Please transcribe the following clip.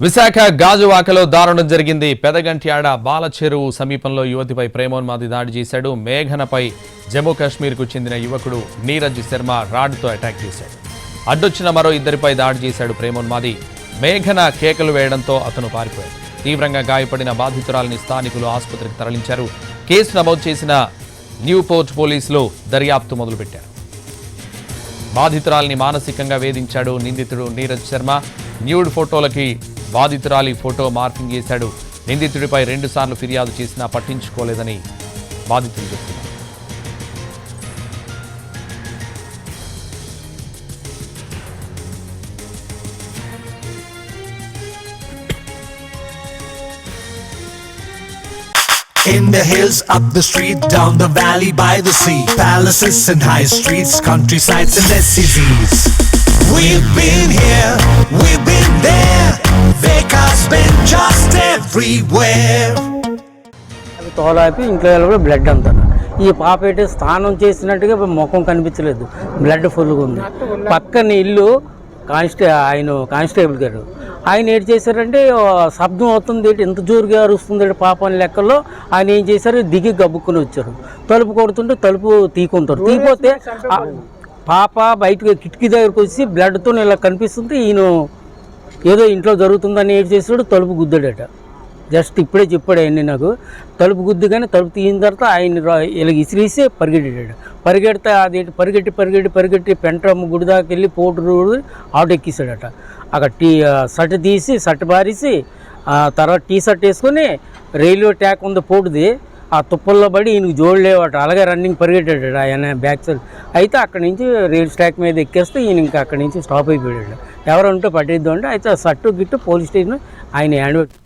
విశాఖ గాజువాకలో దారుణం జరిగింది. పెదగంట్యాడ బాలచెరువు సమీపంలో యువతిపై ప్రేమోన్మాది దాడి చేశాడు. మేఘనపై జమ్మూ కాశ్మీర్కు చెందిన యువకుడు నీరజ్ శర్మ రాడ్తో అటాక్ చేశాడు. అడ్డొచ్చిన మరో ఇద్దరిపై దాడి చేశాడు ప్రేమోన్మాది. మేఘన కేకలు వేయడంతో అతను పారిపోయాడు. తీవ్రంగా గాయపడిన బాధితురాలిని స్థానికులు ఆసుపత్రికి తరలించారు. కేసు నమోదు చేసిన న్యూపోర్ట్ పోలీసులు దర్యాప్తు మొదలుపెట్టారు. బాధితురాలిని మానసికంగా వేధించాడు నిందితుడు నీరజ్ శర్మ. న్యూడ్ ఫోటోలకి బాధితురాలి ఫోటో మార్పింగ్ చేశాడు. నిందితుడిపై రెండుసార్లు ఫిర్యాదు చేసినా పట్టించుకోలేదని బాధితులు చెప్తున్నారు. In the hills, up the street, down the valley, by the sea. Palaces and high streets, countrysides and SCVs. We've been here, we've been there. Vekas been just everywhere. అవి తోలాపి ఇంట్లో వెళ్ళి బ్లడ్ అంతా ఈ పాప అయితే స్నానం చేసినట్టుగా ముఖం కనిపించలేదు బ్లడ్ ఫుల్గా ఉంది పక్కన ఇల్లు కానిస్టే ఆయన కానిస్టేబుల్ గారు. ఆయన ఏం చేశారంటే "ఓ, శబ్దం అవుతుంది ఏంటి ఎంత జోరుగా అరుస్తుంది ఏంటి పాప అని లెక్కల్లో ఆయన ఏం చేశారు దిగి గబ్బుక్కుని వచ్చారు. తలుపు కొడుతుంటే తలుపు తీకుంటారు తీపోతే ఆ పాప బయటకు కిటికీ దగ్గరకు వచ్చి బ్లడ్తో ఇలా కనిపిస్తుంటే ఈయన ఏదో ఇంట్లో జరుగుతుందని ఏం చేసాడు తలుపు గుద్దాడట. జస్ట్ ఇప్పుడే చెప్పాడు ఆయన్ని నాకు. తలుపు గుద్దుగానే తలుపు తీసిన తర్వాత ఆయన ఇలా ఇసిరేసి పరిగెట్టాడు పరిగెడితే అదేంటి? పరిగెట్టి పరిగెట్టి పరిగెట్టి పెంట్రమ్మ గుడి దాకా వెళ్ళి పోటు రోడ్డు ఆటో ఎక్కిస్తాడట అక్కడ టీ షర్ట్ తీసి షర్ట్ బారేసి ఆ తర్వాత టీ షర్ట్ వేసుకొని రైల్వే ట్యాక్ ఉంది పోటుది. ఆ తుప్పల్లో పడి ఈయనకు జోడలేవాట అలాగే రన్నింగ్ పరిగెట్టాడు ఆయన బ్యాక్ సైడ్. అయితే అక్కడి నుంచి రైల్ ట్రాక్ మీద ఎక్కేస్తే ఈయన ఇంకా అక్కడి నుంచి స్టాప్ అయిపోయాడు. ఎవరు ఉంటే పట్టేద్దాం అంటే అయితే ఆ షర్టు గిట్టు పోలీస్ స్టేషన్ ఆయన హ్యాండ్